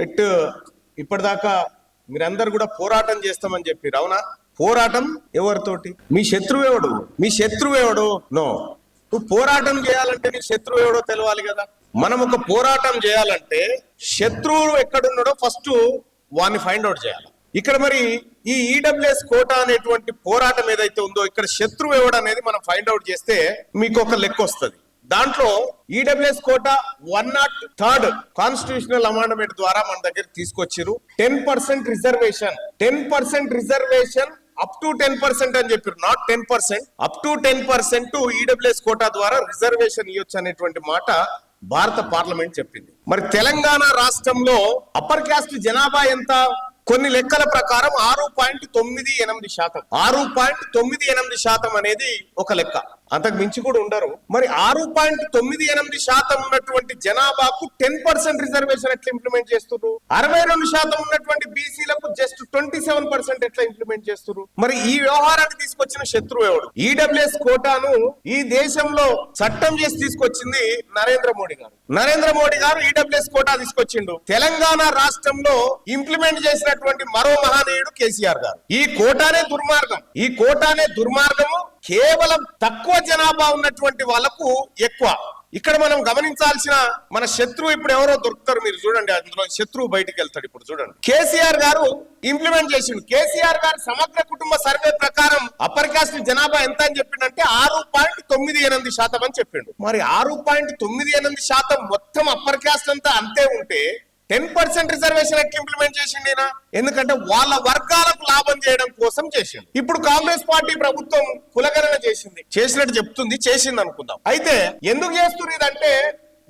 Right ఇప్పటిదాకా మీరందరు కూడా పోరాటం చేస్తామని చెప్పి అవునా? పోరాటం ఎవరితోటి? మీ శత్రువు ఎవడు? మీ శత్రువు ఎవడు? నో. నువ్వు పోరాటం చేయాలంటే నీ శత్రువు ఎవడో తెలవాలి కదా. మనం ఒక పోరాటం చేయాలంటే శత్రువు ఎక్కడున్నాడో ఫస్ట్ వాడిని ఫైండ్ అవుట్ చేయాలి. ఇక్కడ మరి ఈ ఈడబ్ల్యూఎస్ కోట అనేటువంటి పోరాటం ఏదైతే ఉందో ఇక్కడ శత్రువు ఎవడు అనేది మనం ఫైండ్ అవుట్ చేస్తే మీకు ఒక లెక్క వస్తుంది. దాంట్లో EWS quota one naught third constitutional amendment ద్వారా మన దగ్గర తీసుకొచ్చారు ten percent reservation ten percent reservation up to ten percent అని చెప్పారు not ten percent up to ten percent EWS quota ద్వారా రిజర్వేషన్ ఇవ్వచ్చు అనేటువంటి మాట భారత పార్లమెంట్ చెప్పింది. మరి తెలంగాణ రాష్ట్రంలో అప్పర్ క్యాస్ట్ జనాభా ఎంత? కొన్ని లెక్కల ప్రకారం ఆరు పాయింట్ తొమ్మిది ఎనిమిది శాతం. ఆరు పాయింట్ తొమ్మిది ఎనిమిది శాతం అనేది ఒక లెక్క. అంతకు మించి కూడా ఉండరు. మరి ఆరు పాయింట్ తొమ్మిది ఎనిమిది శాతం ఉన్నటువంటి జనాభాకు టెన్ పర్సెంట్ రిజర్వేషన్ ఎట్లా ఇంప్లిమెంట్ చేస్తున్నారు అరవై రెండు శాతం ఉన్నటువంటి బీసీలకు జస్ట్ ట్వంటీ సెవెన్ పర్సెంట్ ఎట్లా ఇంప్లిమెంట్ చేస్తున్నారు మరి ఈ వ్యవహారాన్ని తీసుకొచ్చిన శత్రువు ఎవడు? ఈడబ్ల్యూఎస్ కోటాను ఈ దేశంలో చట్టం చేసి తీసుకొచ్చింది నరేంద్ర మోడీ గారు. నరేంద్ర మోడీ గారు ఈడబ్ల్యూఎస్ కోటా తీసుకొచ్చిండు. తెలంగాణ రాష్ట్రంలో ఇంప్లిమెంట్ చేసినటువంటి మరో మహానీయుడు కేసీఆర్ గారు. ఈ కోటానే దుర్మార్గం. ఈ కోటానే దుర్మార్గము. కేవలం తక్కువ జనాభా ఉన్నటువంటి వాళ్ళకు ఎక్కువ. ఇక్కడ మనం గమనించాల్సిన మన శత్రువు ఇప్పుడు ఎవరో దొరుకుతారు మీరు చూడండి అందులో శత్రువు బయటికి వెళ్తాడు ఇప్పుడు చూడండి. కేసీఆర్ గారు ఇంప్లిమెంట్ చేసిండు. కేసీఆర్ గారు సమగ్ర కుటుంబ సర్వే ప్రకారం అప్పర్ కాస్ట్ జనాభా ఎంత అని చెప్పిండంటే ఆరు పాయింట్ తొమ్మిది ఎనిమిది శాతం అని చెప్పిండు. మరి ఆరు పాయింట్ తొమ్మిది ఎనిమిది శాతం మొత్తం అప్పర్ కాస్ట్ అంతా అంతే ఉంటే టెన్ పర్సెంట్ రిజర్వేషన్ ఎట్లా ఇంప్లిమెంట్ చేసిండు ఎందుకంటే వాళ్ళ వర్గాలకు లాభం చేయడం కోసం చేసింది ఇప్పుడు కాంగ్రెస్ పార్టీ ప్రభుత్వం కులగణన చేసింది. చేసినట్టు చెప్తుంది చేసింది అనుకుందాం. అయితే ఎందుకు చేస్తుంది అంటే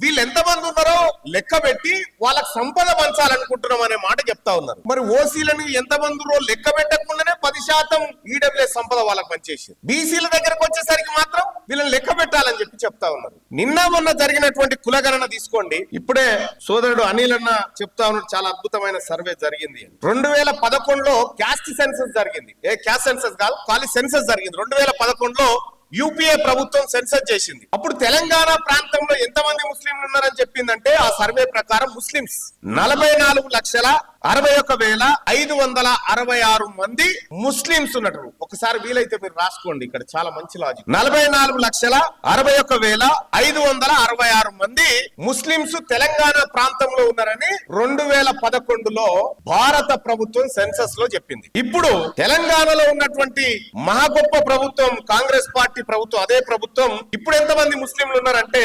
వీళ్ళు ఎంతమంది ఉన్నారో లెక్క పెట్టి వాళ్ళకి సంపద పంచాలనుకుంటున్నాం అనే మాట చెప్తా ఉన్నారు. మరి ఓసీలను ఎంతమంది ఉన్నారో లెక్క పెట్టకుండానే పది శాతం ఈడబ్ల్యూఎస్ సంపద వాళ్ళకి పనిచేసింది. బీసీల దగ్గరకు వచ్చేసరికి మాత్రం వీళ్ళని లెక్క పెట్టాలని చెప్పి చెప్తా ఉన్నారు. నిన్న మొన్న జరిగినటువంటి కులగణన తీసుకోండి. ఇప్పుడే సోదరుడు అనిల్ అన్న చెప్తా ఉన్నాడు చాలా అద్భుతమైన సర్వే జరిగింది రెండు వేల పదకొండులో క్యాస్ట్ సెన్సస్ జరిగింది. ఏ క్యాస్ట్ సెన్సస్ కాదు ఖాళీ సెన్సస్ జరిగింది. రెండు వేల పదకొండులో యూపీఏ ప్రభుత్వం సెన్సస్ చేసింది. అప్పుడు తెలంగాణ ప్రాంతంలో ఎంతమంది ముస్లింలు ఉన్నారని చెప్పిందంటే ఆ సర్వే ప్రకారం ముస్లింస్ నలభై నాలుగు లక్షల అరవై ఒక వేల ఐదు వందల అరవై ఆరు మంది ముస్లింస్ ఉన్నట్టు. ఒకసారి వీలైతే మీరు రాసుకోండి ఇక్కడ చాలా మంచి లాజిక్ నలభై నాలుగు లక్షల అరవై ఒక వేల ఐదు వందల అరవై ఆరు మంది ముస్లింస్ తెలంగాణ ప్రాంతంలో ఉన్నారని రెండు వేల పదకొండులో భారత ప్రభుత్వం సెన్సస్లో చెప్పింది. ఇప్పుడు తెలంగాణలో ఉన్నటువంటి మహాగొప్ప ప్రభుత్వం కాంగ్రెస్ పార్టీ ప్రభుత్వం అదే ప్రభుత్వం ఇప్పుడు ఎంతమంది ముస్లింలు ఉన్నారంటే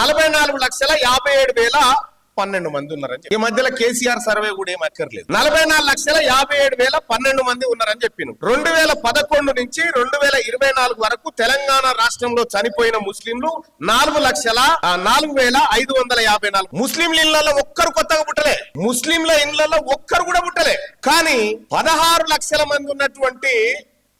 నలభై నాలుగు లక్షల యాభై ఏడు వేల పన్నెండు మంది ఉన్నారని ఈ మధ్యలో కేసీఆర్ సర్వే కూడా ఏం అక్కర్లేదు. నలభై నాలుగు లక్షల యాభై ఏడు వేల పన్నెండు మంది ఉన్నారని చెప్పిన. రెండు వేల పదకొండు నుంచి రెండు వేల ఇరవై నాలుగు వరకు తెలంగాణ రాష్ట్రంలో చనిపోయిన ముస్లింలు నాలుగు లక్షల నాలుగు వేల ఐదు వందల యాభై నాలుగు. ముస్లింల ఇళ్ళలో ఒక్కరు కొత్తగా పుట్టలే. ముస్లింల ఇళ్ళలో ఒక్కరు కూడా పుట్టలే. కానీ పదహారు లక్షల మంది ఉన్నటువంటి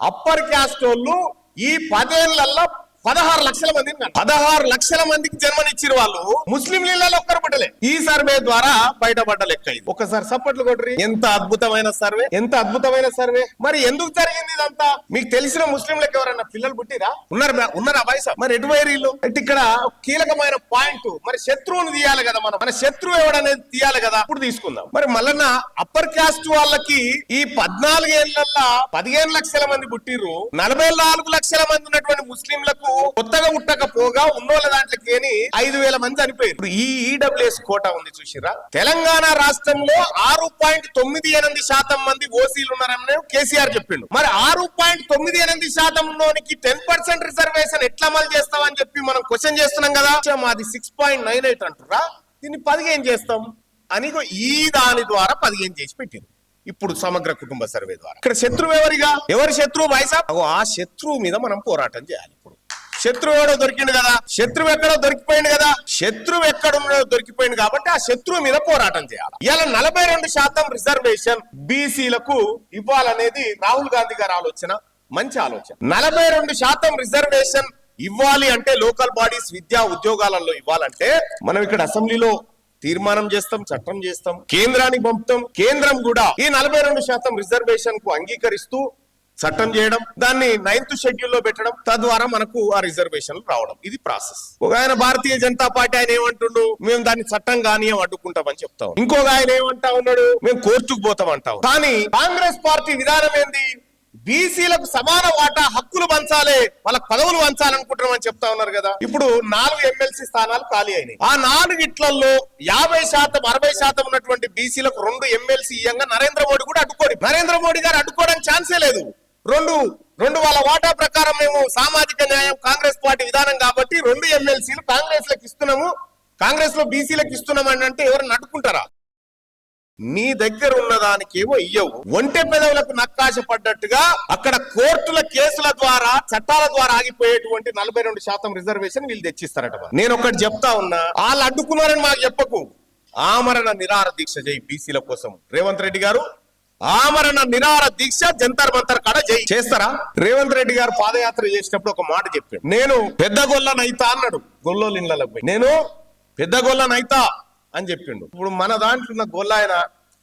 అప్పర్ క్యాస్ట్ వాళ్ళు ఈ పదేళ్ళలో పదహారు లక్షల మంది పదహారు లక్షల మందికి జన్మనిచ్చిన వాళ్ళు ముస్లిం ఇళ్ళలో ఒక్కరు పట్టలే ఈ సర్వే ద్వారా బయటపడ్డ లెక్క ఇది. ఒకసారి సప్పట్లు కొట్టరి. ఎంత అద్భుతమైన సర్వే. ఎంత అద్భుతమైన సర్వే. మరి ఎందుకు జరిగింది ఇదంతా? మీకు తెలిసిన ముస్లింలకు ఎవరైనా పిల్లలు పుట్టిరా? ఉన్నారు ఉన్నారా వయసు మరి ఎటు వైరీలు అంటే ఇక్కడ కీలకమైన పాయింట్. మరి శత్రువుని తీయాలి కదా మనం. మన శత్రువు ఎవడనేది తీయాలి కదా? ఇప్పుడు తీసుకుందాం. మరి మళ్ళా అప్పర్ క్యాస్ట్ వాళ్ళకి ఈ పద్నాలుగు ఏళ్ళలో పదిహేను లక్షల మంది పుట్టిర్రు. నలభై నాలుగు లక్షల మంది ఉన్నటువంటి ముస్లింలకు కొత్తగా ఉట్టకపోగా ఉన్నోళ్ళ దాంట్లో అని ఐదు వేల మంది చనిపోయారు ఈ ఈడబ్ల్యూఎస్ కోట ఉంది చూసిరా తెలంగాణ రాష్ట్రంలో ఆరు పాయింట్ తొమ్మిది ఎనిమిది శాతం మంది ఓసీలు ఉన్నారని కేసీఆర్ చెప్పిండు. మరి ఆరు పాయింట్ తొమ్మిది ఎనిమిది శాతం లోనికి టెన్ పర్సెంట్ రిజర్వేషన్ ఎట్లా అమలు చేస్తామని చెప్పి మనం క్వశ్చన్ చేస్తున్నాం కదా? మాది సిక్స్ పాయింట్ నైన్ ఎయిట్ అంటురా దీన్ని పదిహేను చేస్తాం. అని ఈ దాని ద్వారా పదిహేను చేసి పెట్టింది ఇప్పుడు సమగ్ర కుటుంబ సర్వే ద్వారా. ఇక్కడ శత్రువు ఎవరిగా? ఎవరి శత్రువు? బాయ్సా ఆ శత్రువు మీద మనం పోరాటం చేయాలి ఇప్పుడు. శత్రువు ఎవడో దొరికిండు కదా. శత్రువు ఎక్కడో దొరికిపోయింది కదా. శత్రువు ఎక్కడ దొరికిపోయింది కాబట్టి ఆ శత్రువు మీద పోరాటం చేయాలి. ఇలా నలభై రెండు శాతం రిజర్వేషన్ బీసీలకు ఇవ్వాలనేది రాహుల్ గాంధీ గారి ఆలోచన. మంచి ఆలోచన. నలభై రెండు శాతం రిజర్వేషన్ ఇవ్వాలి అంటే లోకల్ బాడీస్ విద్యా ఉద్యోగాలలో ఇవ్వాలంటే మనం ఇక్కడ అసెంబ్లీలో తీర్మానం చేస్తాం చట్టం చేస్తాం కేంద్రానికి పంపుతాం. కేంద్రం కూడా ఈ నలభై రెండు శాతం రిజర్వేషన్కు అంగీకరిస్తూ చట్టం చేయడం దాన్ని నైన్త్ షెడ్యూల్లో పెట్టడం తద్వారా మనకు ఆ రిజర్వేషన్ రావడం. ఇది ప్రాసెస్ ఒక ఆయన భారతీయ జనతా పార్టీ ఆయన ఏమంటుండు? మేము దాన్ని చట్టం కానీ అడ్డుకుంటామని చెప్తాం. ఇంకొక ఆయన ఏమంటా ఉన్నాడు? మేము కోర్టుకు పోతాం అంటాం కానీ కాంగ్రెస్ పార్టీ విధానం ఏంది? బీసీలకు సమాన వాటా హక్కులు పంచాలి వాళ్ళకి పదవులు పంచాలనుకుంటున్నామని చెప్తా ఉన్నారు కదా. ఇప్పుడు నాలుగు ఎమ్మెల్సీ స్థానాలు ఖాళీ అయినాయి. ఆ నాలుగు ఇట్లలో యాభై శాతం అరవై శాతం ఉన్నటువంటి బీసీలకు రెండు ఎమ్మెల్సీ ఇయ్యంగా నరేంద్ర మోడీ కూడా అడ్డుకోడు. నరేంద్ర మోడీ గారు అడ్డుకోవడానికి ఛాన్సే లేదు. రెండు రెండు వాళ్ళ వాటా ప్రకారం మేము సామాజిక న్యాయం కాంగ్రెస్ పార్టీ విధానం కాబట్టి రెండు ఎమ్మెల్సీలు కాంగ్రెస్లకు ఇస్తున్నాము. కాంగ్రెస్లో బీసీలకు ఇస్తున్నామని అంటే ఎవరైనా నడుపుకుంటారా? నీ దగ్గర ఉన్న దానికేమో ఇయ్యవు. ఒంటె పెదవులకు నక్కాశ పడ్డట్టుగా అక్కడ కోర్టుల కేసుల ద్వారా చట్టాల ద్వారా ఆగిపోయేటువంటి నలభై రెండు శాతం రిజర్వేషన్ వీళ్ళు తెచ్చిస్తారట నేను ఒకటి చెప్తా ఉన్నా వాళ్ళు అడ్డుకున్నారని మాకు చెప్పకు. ఆమరణ నిరార దీక్ష చేయి బీసీల కోసం. రేవంత్ రెడ్డి గారు ఆమరణ నిరార దీక్ష జంతర్ మంతర్ కాడ చేస్తారా? రేవంత్ రెడ్డి గారు పాదయాత్ర చేసినప్పుడు ఒక మాట చెప్పాడు. నేను పెద్ద గొల్లనైతా అన్నాడు. గొల్లోలు ఇళ్ళకి పోయి. నేను పెద్ద గొల్లనైతా అని చెప్పిండు. ఇప్పుడు మన దాంట్లో ఉన్న గొల్ల ఆయన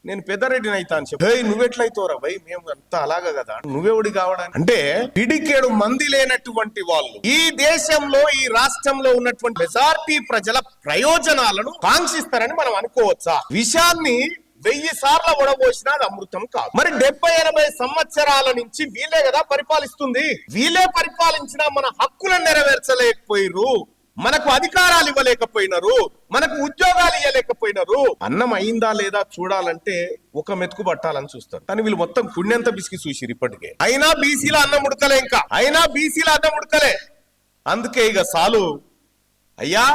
నేను పెద్దరెడ్డిని అయితా అని చెప్పి "ఏయ్, నువ్వెట్లయితావురా భయ్ మేము అంతా అలాగా కదా. నువ్వెవడి కావడానికి. అంటే పిడికేడు మంది లేనటువంటి వాళ్ళు ఈ దేశంలో ఈ రాష్ట్రంలో ఉన్నటువంటి మెజార్టీ ప్రజల ప్రయోజనాలను కాంక్షిస్తారని మనం అనుకోవచ్చా? విషయాన్ని వెయ్యి సార్లు ఉడబోసినా అది అమృతం కాదు. మరి డెబ్బై ఎనభై సంవత్సరాల నుంచి వీళ్ళే కదా పరిపాలిస్తుంది. వీళ్ళే పరిపాలించిన మన హక్కులను నెరవేర్చలేకపోయిరు మనకు అధికారాలు ఇవ్వలేకపోయినారు. మనకు ఉద్యోగాలు ఇవ్వలేకపోయినారు అన్నం అయిందా లేదా చూడాలంటే ఒక మెతుకు పట్టాలని చూస్తారు. కానీ వీళ్ళు మొత్తం పుణ్యంత బిసికి చూసిరు ఇప్పటికే. అయినా బీసీల అన్నం ఉడకలే ఇంకా. అయినా బీసీల అన్నం ఉడకలే. అందుకే ఇక సాలు అయ్యా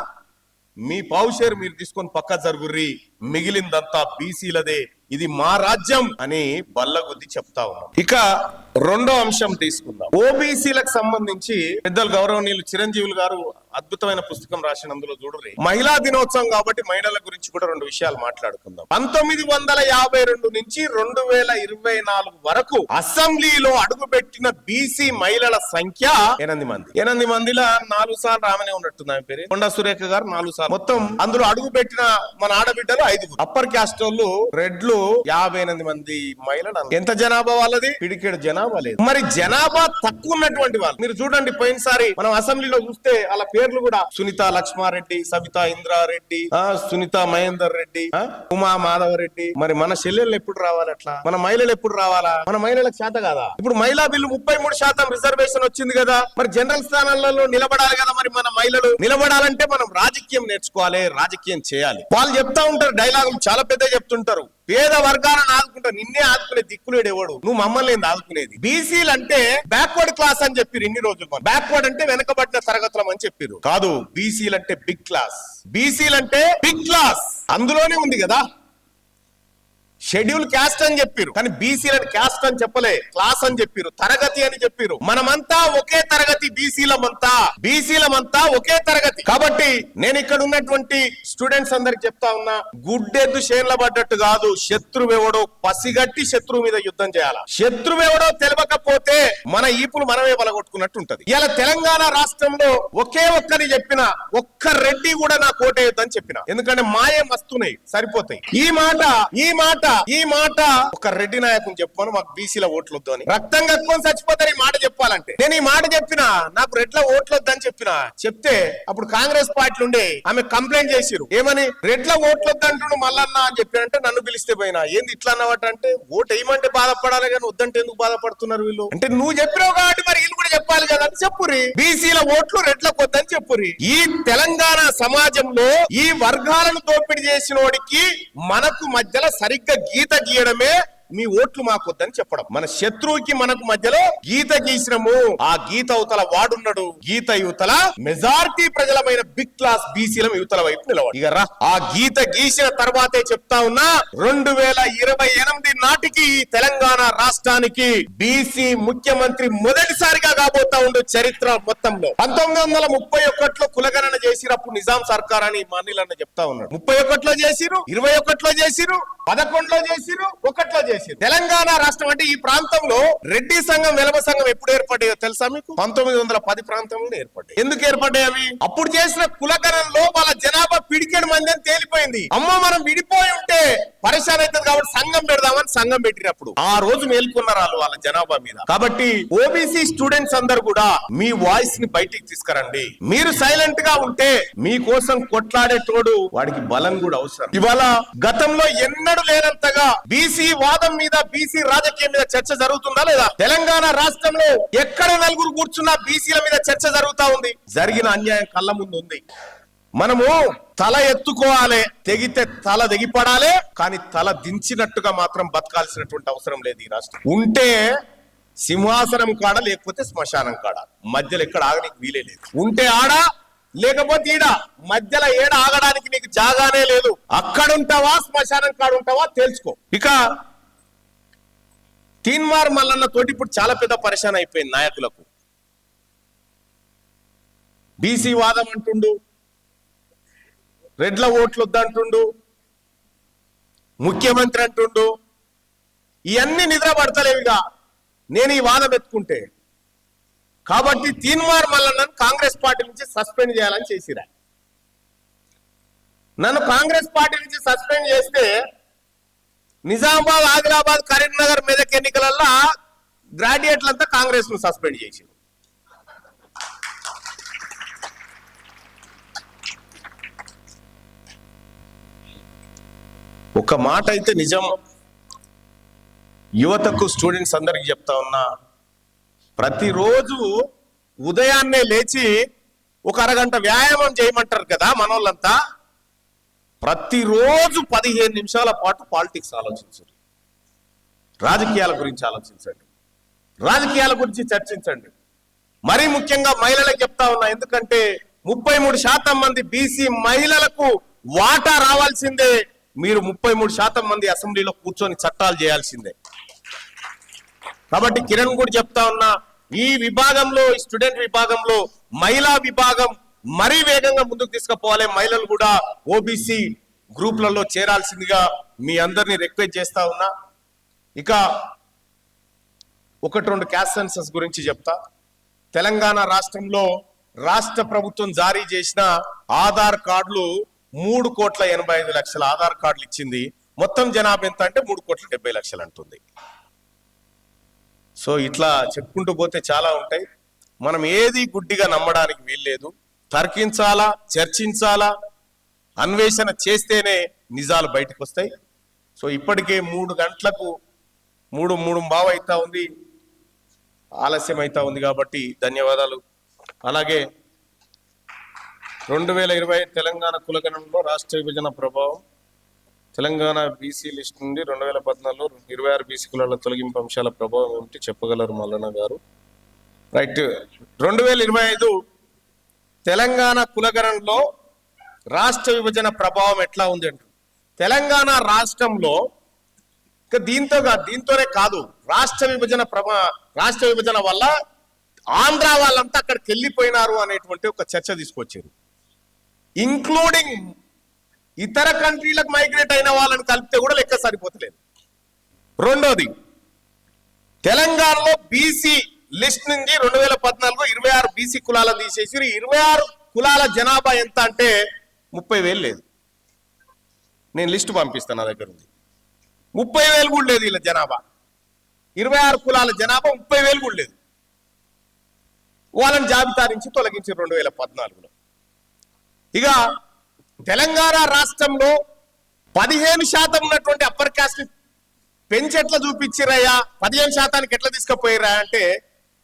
మీ పౌషేరు మీరు తీసుకొని పక్క జరుగుర్రి మిగిలిందంతా బీసీలదే. ఇది మా రాజ్యం అని బల్లగుద్ది చెప్తా ఉన్నాం. ఇక రెండో అంశం తీసుకుందాం. ఓబీసీలకు సంబంధించి పెద్దలు గౌరవనీయులు చిరంజీవులు గారు అద్భుతమైన పుస్తకం రాసినందులో చూడరు. మహిళా దినోత్సవం కాబట్టి మహిళల గురించి కూడా రెండు విషయాలు మాట్లాడుకుందాం. పంతొమ్మిది వందల యాభై రెండు నుంచి రెండు వేల ఇరవై నాలుగు వరకు అసెంబ్లీలో అడుగుపెట్టిన బీసీ మహిళల సంఖ్య ఎనిమిది మంది. ఎనిమిది మందిలో నాలుగు సార్లు రామనే ఉన్నట్టుంది ఆమె పేరు. కొండా సురేఖ గారు నాలుగు సార్లు. మొత్తం అందులో అడుగు పెట్టిన మన ఆడబిడ్డలు ఐదుగురు. అప్పర్ క్యాస్ట్ వాళ్ళు రెడ్లు యాభై ఎనిమిది మంది మహిళలు. ఎంత జనాభా వాళ్ళది? పిడికేడు జనాభా లేదు మరి జనాభా తక్కువ ఉన్నటువంటి వాళ్ళు మీరు చూడండి పోయినసారి మనం అసెంబ్లీలో చూస్తే వాళ్ళ పేర్లు కూడా సునీత లక్ష్మారెడ్డి సవిత ఇంద్రారెడ్డి సునీత మహేందర్ రెడ్డి ఉమా మాధవ రెడ్డి మరి మన చెల్లెళ్ళు ఎప్పుడు రావాలి అట్లా? మన మహిళలు ఎప్పుడు రావాలా? మన మహిళలకు శాత కాదా? ఇప్పుడు మహిళా బిల్లు ముప్పై మూడు శాతం రిజర్వేషన్ వచ్చింది కదా మరి జనరల్ స్థానాలలో నిలబడాలి కదా మరి మన మహిళలు? నిలబడాలంటే మనం రాజకీయం నేర్చుకోవాలి రాజకీయం చేయాలి. వాళ్ళు చెప్తా ఉంటారు డైలాగులు చాలా పెద్ద చెప్తుంటారు. పేద వర్గాలను ఆదుకుంటా నిన్నే ఆదుకునే దిక్కులేడు ఎవడు? నువ్వు మమ్మల్ని ఏంది ఆదుకునేది? బీసీలు అంటే బ్యాక్వర్డ్ క్లాస్ అని చెప్పారు ఇన్ని రోజులు బ్యాక్వర్డ్ అంటే వెనకబడిన తరగతులం అని చెప్పారు కాదు బీసీలు అంటే బిగ్ క్లాస్ బీసీలు అంటే బిగ్ క్లాస్ అందులోనే ఉంది కదా? షెడ్యూల్ క్యాస్ట్ అని చెప్పారు. కానీ బీసీలను క్యాస్ట్ అని చెప్పలే క్లాస్ అని చెప్పారు తరగతి అని చెప్పారు. మనమంతా ఒకే తరగతి బీసీలమంతా బీసీలమంతా ఒకే తరగతి. కాబట్టి నేను ఇక్కడ ఉన్నటువంటి స్టూడెంట్స్ అందరికి చెప్తా ఉన్నా గుడ్డెద్దు షేర్ల పడ్డట్టు కాదు శత్రువెవడో పసిగట్టి శత్రువు మీద యుద్ధం చేయాల? శత్రువెవడో తెలియకపోతే మన ఈపులు మనమే బలగొట్టుకున్నట్టు ఉంటది ఇలా తెలంగాణ రాష్ట్రంలో ఒకే ఒక్కరి చెప్పిన ఒక్క రెడ్డి కూడా నా కోటేయొద్దని చెప్పిన. ఎందుకంటే మాయే మస్తున్నాయి సరిపోతాయి. ఈ మాట ఈ మాట ఈ మాట ఒక రెడ్డి నాయకుని చెప్పాను మాకు బీసీల ఓట్లు వద్దు అని. రక్తం కట్టుకొని చచ్చిపోతారు ఈ మాట చెప్పాలంటే. నేను ఈ మాట చెప్పిన నాకు రెడ్ల ఓట్లు వద్దని చెప్పిన చెప్తే అప్పుడు కాంగ్రెస్ పార్టీ ఉండే ఆమె కంప్లైంట్ చేసిరు ఏమని? రెడ్ల ఓట్లు వద్దంటుడు మల్లన్న అని చెప్పినంటే నన్ను పిలిస్తే పోయినా. ఏంది ఇట్లా అన్నవాట అంటే ఓటు వేయమంటే బాధపడాలి కానీ వద్దంటే ఎందుకు బాధపడుతున్నారు వీళ్ళు? అంటే నువ్వు చెప్పినావు కాబట్టి మరి వీళ్ళు కూడా చెప్పాలి కదా అని చెప్పురి బీసీల ఓట్లు రెడ్లకు వద్దని చెప్పురి ఈ తెలంగాణ సమాజంలో ఈ వర్గాలను దోపిడీ చేసిన వాడికి మనకు మధ్యలో సరిగ్గా గీత గీయడమే మీ ఓట్లు మాకు వద్దని చెప్పడం. మన శత్రువుకి మనకు మధ్యలో గీత గీసినము. ఆ గీత అవతల వాడున్నాడు. గీత యువతల మెజార్టీ ప్రజలమైన బిగ్ క్లాస్ బీసీల యువతల వైపు నిలవడు ఇక రా. ఆ గీత గీసిన తర్వాతే చెప్తా ఉన్నా రెండు వేల ఇరవై ఎనిమిది నాటికి ఈ తెలంగాణ రాష్ట్రానికి బీసీ ముఖ్యమంత్రి మొదటిసారిగా కాబోతా ఉండు చరిత్ర మొత్తంలో. పంతొమ్మిది వందల ముప్పై ఒకటిలో కులగణన చేసినప్పుడు నిజాం సర్కార్ అని మా చెప్తా ఉన్నాడు. ముప్పై ఒకటిలో చేసిరు ఇరవై ఒకటిలో చేసిరు పదకొండులో చేసిరు ఒకటిలో చేసిరు చేసింది. తెలంగాణ రాష్ట్రం అంటే ఈ ప్రాంతంలో రెడ్డి సంఘం వెలమ సంఘం ఎప్పుడు ఏర్పడ్డాయో తెలుసా మీకు? పంతొమ్మిది వందల పది ప్రాంతంలో ఏర్పడ్డాయి. ఎందుకు ఏర్పడ్డాయి అవి? అప్పుడు చేసిన కులకరణలో వాళ్ళ జన పిడికెడు మంది అని తేలిపోయింది. అమ్మో మనం విడిపోయి ఉంటే పరిశాన్ అవుతుంది కాబట్టి సంఘం పెడదామని సంఘం పెట్టినప్పుడు. ఆ రోజు మేల్కొన్నారు వాళ్ళు వాళ్ళ జనాభా మీద. కాబట్టి ఓబీసీ స్టూడెంట్స్ అందరు కూడా మీ వాయిస్ని బయటికి తీసుకురండి. మీరు సైలెంట్గా ఉంటే మీకోసం కొట్లాడేటోడు వాడికి బలం కూడా అవసరం. ఇవాళ గతంలో ఎన్నడూ లేనంతగా బీసీ వాదం మీద బీసీ రాజకీయం మీద చర్చ జరుగుతుందా లేదా? తెలంగాణ రాష్ట్రంలో ఎక్కడ నలుగురు కూర్చున్నా బీసీల మీద చర్చ జరుగుతా ఉంది. జరిగిన అన్యాయం కళ్ళ ముందు ఉంది. మనము తల ఎత్తుకోవాలి. తెగితే తల దిగిపడాలి కానీ తల దించినట్టుగా మాత్రం బతకాల్సినటువంటి అవసరం లేదు ఈ రాష్ట్రం. ఉంటే సింహాసనం కాడ లేకపోతే శ్మశానం కాడ? మధ్యలో ఎక్కడ ఆగడానికి వీలే లేదు. ఉంటే ఆడ లేకపోతే ఈడ. మధ్యలో ఏడ ఆగడానికి నీకు జాగానే లేదు. అక్కడ ఉంటావా శ్మశానం కాడ ఉంటావా తెలుసుకో ఇక తీన్మార్ మల్లన్న తోటి ఇప్పుడు చాలా పెద్ద పరిశాన్ అయిపోయింది నాయకులకు. బీసీ వాదం అంటుండు రెడ్ల ఓట్లు వద్దంటుండు ముఖ్యమంత్రి అంటుండు ఇవన్నీ నిద్ర పడతలేవిగా నేను ఈ వాదం ఎత్తుకుంటే కాబట్టి తీన్మార్ మల్లన్నను కాంగ్రెస్ పార్టీ నుంచి సస్పెండ్ చేయాలని చేసిరా. నన్ను కాంగ్రెస్ పార్టీ నుంచి సస్పెండ్ చేస్తే నిజామాబాద్ ఆదిలాబాద్ కరీంనగర్ మెదక్ ఎన్నికలలో గ్రాడ్యుయేట్లంతా కాంగ్రెస్ను సస్పెండ్ చేసింది ఒక మాట అయితే నిజం. యువతకు స్టూడెంట్స్ అందరికి చెప్తా ఉన్నా ప్రతిరోజు ఉదయాన్నే లేచి ఒక అరగంట వ్యాయామం చేయమంటారు కదా మనోళ్ళంతా? ప్రతిరోజు పదిహేను నిమిషాల పాటు పాలిటిక్స్ ఆలోచించండి. రాజకీయాల గురించి ఆలోచించండి. రాజకీయాల గురించి చర్చించండి. మరీ ముఖ్యంగా మహిళలకు చెప్తా ఉన్నా ఎందుకంటే ముప్పై మూడు శాతం మంది బీసీ మహిళలకు వాటా రావాల్సిందే. మీరు ముప్పై మూడు శాతం మంది అసెంబ్లీలో కూర్చొని చట్టాలు చేయాల్సిందే. కాబట్టి కిరణ్ కూడా చెప్తా ఉన్నా ఈ విభాగంలో ఈ స్టూడెంట్ విభాగంలో మహిళా విభాగం మరీ వేగంగా ముందుకు తీసుకుపోవాలి. మహిళలు కూడా ఓబీసీ గ్రూప్లలో చేరాల్సిందిగా మీ అందరినీ రిక్వెస్ట్ చేస్తా ఉన్నా. ఇక ఒకటి రెండు క్యాస్ట్ సెన్సస్ గురించి చెప్తా. తెలంగాణ రాష్ట్రంలో రాష్ట్ర ప్రభుత్వం జారీ చేసిన ఆధార్ కార్డులు మూడు కోట్ల ఎనభై ఐదు లక్షల ఆధార్ కార్డులు ఇచ్చింది. మొత్తం జనాభా ఎంత అంటే మూడు కోట్ల డెబ్బై లక్షలు అంటుంది. సో ఇట్లా చెప్పుకుంటూ పోతే చాలా ఉంటాయి. మనం ఏది గుడ్డిగా నమ్మడానికి వీల్లేదు. తర్కించాలా చర్చించాలా అన్వేషణ చేస్తేనే నిజాలు బయటకు వస్తాయి. సో ఇప్పటికే మూడు గంటలకు మూడు మూడు బావ అవుతా ఉంది. ఆలస్యం అవుతా ఉంది కాబట్టి ధన్యవాదాలు. అలాగే రెండు వేల ఇరవై తెలంగాణ కులగణంలో రాష్ట్ర విభజన ప్రభావం తెలంగాణ బీసీ లిస్ట్ నుండి రెండు వేల పద్నాలుగులో ఇరవై ఆరు బీసీ కులాల తొలగింపు అంశాల ప్రభావం ఏమిటి చెప్పగలరు మల్లన్న గారు? రైట్. రెండు వేల ఇరవై ఐదు తెలంగాణ కులగణంలో రాష్ట్ర విభజన ప్రభావం ఎట్లా ఉంది అంటారు తెలంగాణ రాష్ట్రంలో ఇంకా దీంతో దీంతోనే కాదు రాష్ట్ర విభజన ప్రభా రాష్ట్ర విభజన వల్ల ఆంధ్ర వాళ్ళంతా అక్కడికి వెళ్ళిపోయినారు అనేటువంటి ఒక చర్చ తీసుకొచ్చారు. ఇంక్లూడింగ్ ఇతర కంట్రీలకు మైగ్రేట్ అయిన వాళ్ళని కలిపితే కూడా లెక్క సరిపోతలేదు. రెండోది తెలంగాణలో బీసీ లిస్ట్ నుంచి రెండు వేల పద్నాలుగు ఇరవై ఆరు బీసీ కులాలను తీసేసి ఇరవై ఆరు కులాల జనాభా ఎంత అంటే ముప్పై వేలు లేదు. నేను లిస్ట్ పంపిస్తాను నా దగ్గర ఉంది. ముప్పై వేలు కూడా లేదు వీళ్ళ జనాభా. ఇరవై ఆరు కులాల జనాభా ముప్పై వేలు కూడా లేదు. వాళ్ళని జాబితా నుంచి తొలగించి రెండు వేల పద్నాలుగులో. ఇక తెలంగాణ రాష్ట్రంలో పదిహేను శాతం ఉన్నటువంటి అప్పర్ కాస్ట్ పెంచి ఎట్లా చూపించిరయ్యా పదిహేను శాతానికి ఎట్లా తీసుకుపోయిరా అంటే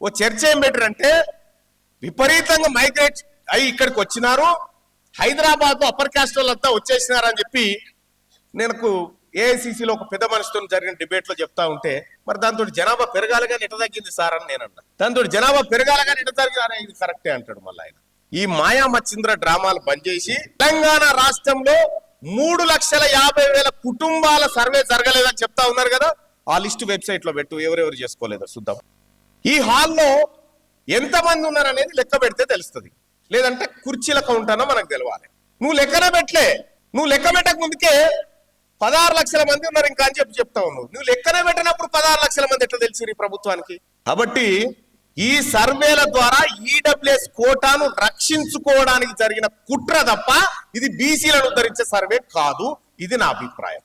ఓ చర్చ ఏం పెట్టారంటే విపరీతంగా మైగ్రేట్ అయి ఇక్కడికి వచ్చినారు. హైదరాబాద్లో అప్పర్ కాస్ట్ వాళ్ళంతా వచ్చేసినారు అని చెప్పి నేను ఏఐసిసిలో ఒక పెద్ద మనిషితో జరిగిన డిబేట్లో చెప్తా ఉంటే మరి దాంతో జనాభా పెరగాలి కానీ ఎట తగ్గింది సార్ అని నేను అన్నా దాంతో జనాభా పెరగాలగా కానీ ఎట తగ్గింది ఇది కరెక్టే అంటాడు మళ్ళీ ఆయన. ఈ మాయా మచ్చింద్ర డ్రామాలు బంద్ చేసి తెలంగాణ రాష్ట్రంలో మూడు లక్షల యాభై వేల కుటుంబాల సర్వే జరగలేదని చెప్తా ఉన్నారు కదా. ఆ లిస్ట్ వెబ్సైట్లో పెట్టు ఎవరెవరు చేసుకోలేదో చూద్దాం. ఈ హాల్లో ఎంత మంది ఉన్నారనేది లెక్క పెడితే తెలుస్తుంది. లేదంటే కుర్చీల కౌంట్ మనకు తెలవాలి. నువ్వు లెక్కన పెట్టలే. నువ్వు లెక్క పెట్టక ముందుకే పదహారు లక్షల మంది ఉన్నారు ఇంకా అని చెప్పి చెప్తా ఉన్నావు. నువ్వు లెక్కనే పెట్టినప్పుడు పదహారు లక్షల మంది ఎట్లా తెలిసి ఈ ప్రభుత్వానికి? కాబట్టి ఈ సర్వేల ద్వారా ఈడబ్ల్యూఎస్ కోటాను రక్షించుకోవడానికి జరిగిన కుట్ర తప్ప ఇది బీసీలను ఉద్ధరించే సర్వే కాదు. ఇది నా అభిప్రాయం.